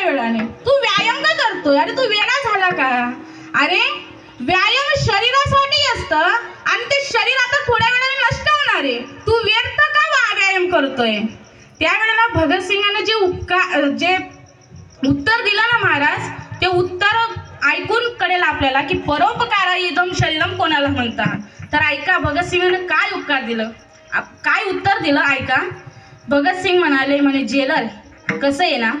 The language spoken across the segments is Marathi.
थोड्या वेळाने. तू व्यायाम का करतोय? अरे तू वेगळा झाला का? अरे व्यायाम शरीरासाठी असतं आणि ते शरीर आता थोड्या वेळाने नष्ट होणार आहे. तू व्यर्थ का व्यायाम करतोय? त्यावेळेला भगतसिंगानं जे उपकार जे उत्तर दिलं ना महाराज ते उत्तर ऐकून कळेल आपल्याला की परोपकारा इदम शरीरम कोणाला म्हणतात. तर ऐका भगतसिंगानं काय उपकार दिलं? काय उत्तर दिलं? ऐका. भगतसिंग म्हणाले म्हणे जेलर कसं आहे ना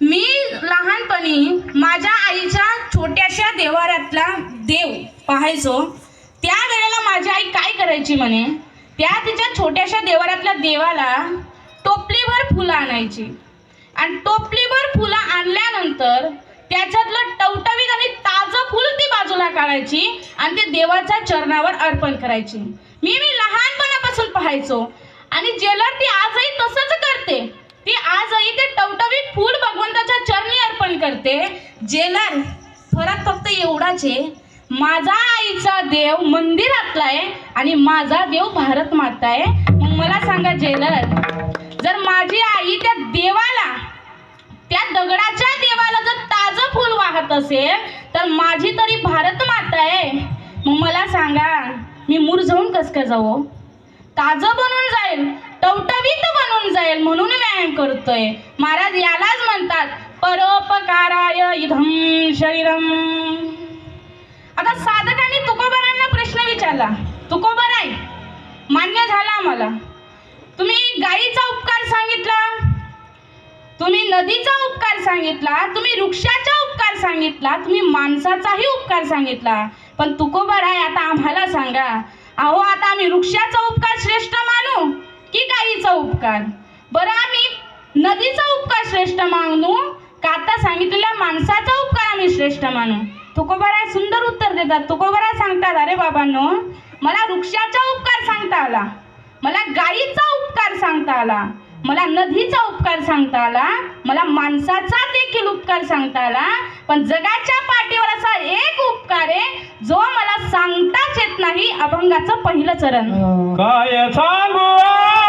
मी लहानपणी माझ्या आईच्या छोट्याशा देवाऱ्यातला देव पाहायचो. त्या वेळेला माझी आई काय करायची म्हणे? त्या तिच्या छोट्याशा देवाऱ्यातल्या देवाला टोपलीभर फुलं आणायची. आणि टोपलीभर फुलं आणल्यानंतर त्याच्यातलं टवटवीत आणि ताजं फुल ती बाजूला काढायची आणि ते देवाच्या चरणावर अर्पण करायची. मी मी लहानपणापासून पाहायचो. आणि जेलर ती आजही तसंच करते. ती आजही ते टव फूल भगवंताच्या चरणी अर्पण करते जेलर फरक फक्त एवढाच आहे. माझा आईचा देव मंदिरातला आहे आणि माझा देव भारत माता आहे. मग मला सांगा जेलर जर माझी आई त्या देवाला त्या दगडाच्या देवाला जर ताजं फूल वाहत असेल तर माझी तरी भारत माता आहे. मग मला सांगा मी मूर जाऊन कस काय जाऊ हो? ताजं बनून जाईल टवटवीत बनून जाईल म्हणून व्यायाम करतोय. महाराज यालाच म्हणतात परोपकाराय इधम शरीरम. आता साधकांनी तुकोबरांना प्रश्न विचारला. तुकोबराय मान्य झाला आम्हाला. तुम्ही गायीचा उपकार सांगितला. तुम्ही नदीचा उपकार सांगितला. तुम्ही वृक्षाचा उपकार सांगितला. तुम्ही माणसाचाही उपकार सांगितला. पण तुकोबाराय आता आम्हाला सांगा. अहो आता आम्ही वृक्षाचा उपकार श्रेष्ठ मानू की गायीचा उपकार? बरं आम्ही नदीचा उपकार श्रेष्ठ मानू? आता सांगितलेल्या माणसाचा उपकार आम्ही श्रेष्ठ मानू. तुकोबाराय सुंदर उत्तर देतात. तुकोबाराय सांगतात अरे बाबांनो मला वृक्षाचा उपकार सांगता आला. मला गायीचा उपकार सांगता आला. मला नदीचा उपकार सांगता आला. मला माणसाचा देखील उपकार सांगता आला. पण जगाच्या पाठीवर असा एक उपकार आहे जो मला सांगताच येत नाही. अभंगाचं पहिलं चरण. काय सांगू?